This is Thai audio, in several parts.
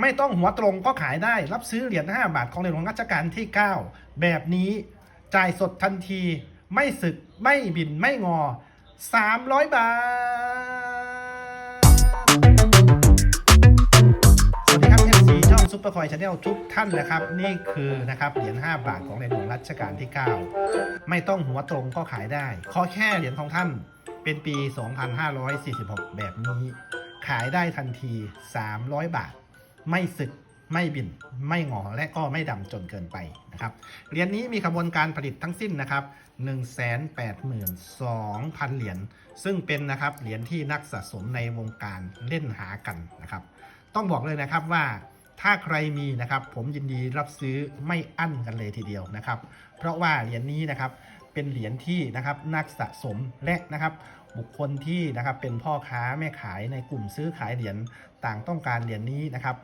ไม่ต้องหัวตรงก็ขายได้ รับซื้อเหรียญ5บาทของในหลวงรัชกาลที่ 9 แบบนี้จ่ายสดทันที ไม่สึกไม่บินไม่งอ 300 บาท สวัสดีครับ FC ช่องซุปเปอร์คอยชาแนลทุกท่านนะครับ นี่คือนะครับเหรียญ5บาทของในหลวงรัชกาลที่ 9 ไม่ต้องหัวตรงก็ขายได้ ขอแค่เหรียญของท่านเป็นปี 2546 แบบนี้ ขายได้ทันที 300 บาท ไม่สึกไม่บิน ไม่หงอและก็ไม่ดำจนเกินไปนะครับเหรียญนี้มีกระบวนการผลิตทั้งสิ้นนะครับ182,000 เหรียญซึ่งเป็นนะครับเหรียญที่นักสะสมในวงการเล่นหากันนะครับ ต้องบอกเลยนะครับว่าถ้าใครมีนะครับผมยินดีรับซื้อไม่อั้นกันเลยทีเดียวนะครับ เพราะว่าเหรียญนี้นะครับ เป็นเหรียญที่นะครับนักสะสมและนะครับบุคคลที่นะครับเป็นพ่อค้าแม่ขายในกลุ่มซื้อขายเหรียญต่างต้องการเหรียญนี้นะครับ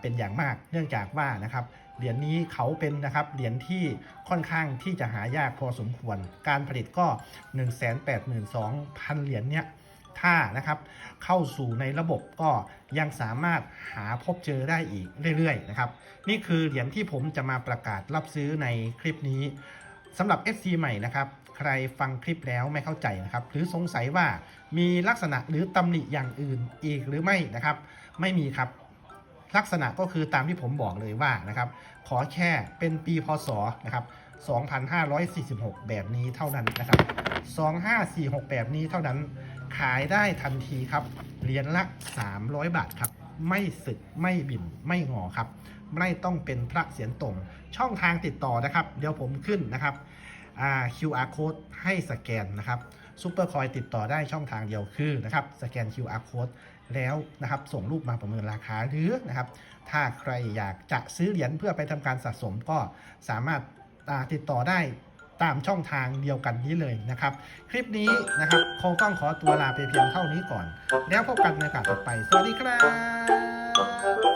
เป็นอย่างมากเนื่องจากว่านะครับเหรียญนี้เขาเป็นนะครับเหรียญที่ค่อนข้างที่จะหายากพอสมควร การผลิตก็ 182,000 เหรียญเนี้ยถ้านะครับเข้าสู่ในระบบก็ยังสามารถหาพบเจอได้อีกเรื่อยๆนะครับนี่คือเหรียญที่ผมจะมาประกาศรับซื้อในคลิปนี้ สำหรับ FC ใหม่นะครับ ใครฟังคลิปแล้วไม่เข้าใจนะครับ หรือสงสัยว่ามีลักษณะหรือตำหนิอย่างอื่นอีกหรือไม่นะครับ ไม่มีครับ ลักษณะก็คือตามที่ผมบอกเลยว่านะครับ ขอแค่เป็นปีพศนะครับ 2546 แบบนี้เท่านั้นนะครับ 2546 แบบนี้เท่านั้น ขายได้ทันทีครับ เหรียญละ 300 บาทครับ ไม่สึกไม่บินไม่งอครับ ไม่ต้องเป็นพระเสียรตรงช่องทางติดต่อนะครับ เดี๋ยวผมขึ้นนะครับ QR code ให้สแกนนะครับซูเปอร์คอยติดต่อได้ช่องทางเดียวคือนะครับสแกน QR code แล้วนะครับส่งรูปมาประเมินราคาหรือนะครับ ถ้าใครอยากจะซื้อเหรียญเพื่อไปทำการสะสมก็สามารถติดต่อได้ ตามช่องทางเดียวกันนี้เลยนะครับ คลิปนี้นะครับคงต้องขอตัวลาไปเพียงเท่านี้ก่อน แล้วพบกันในโอกาสต่อไป สวัสดีครับ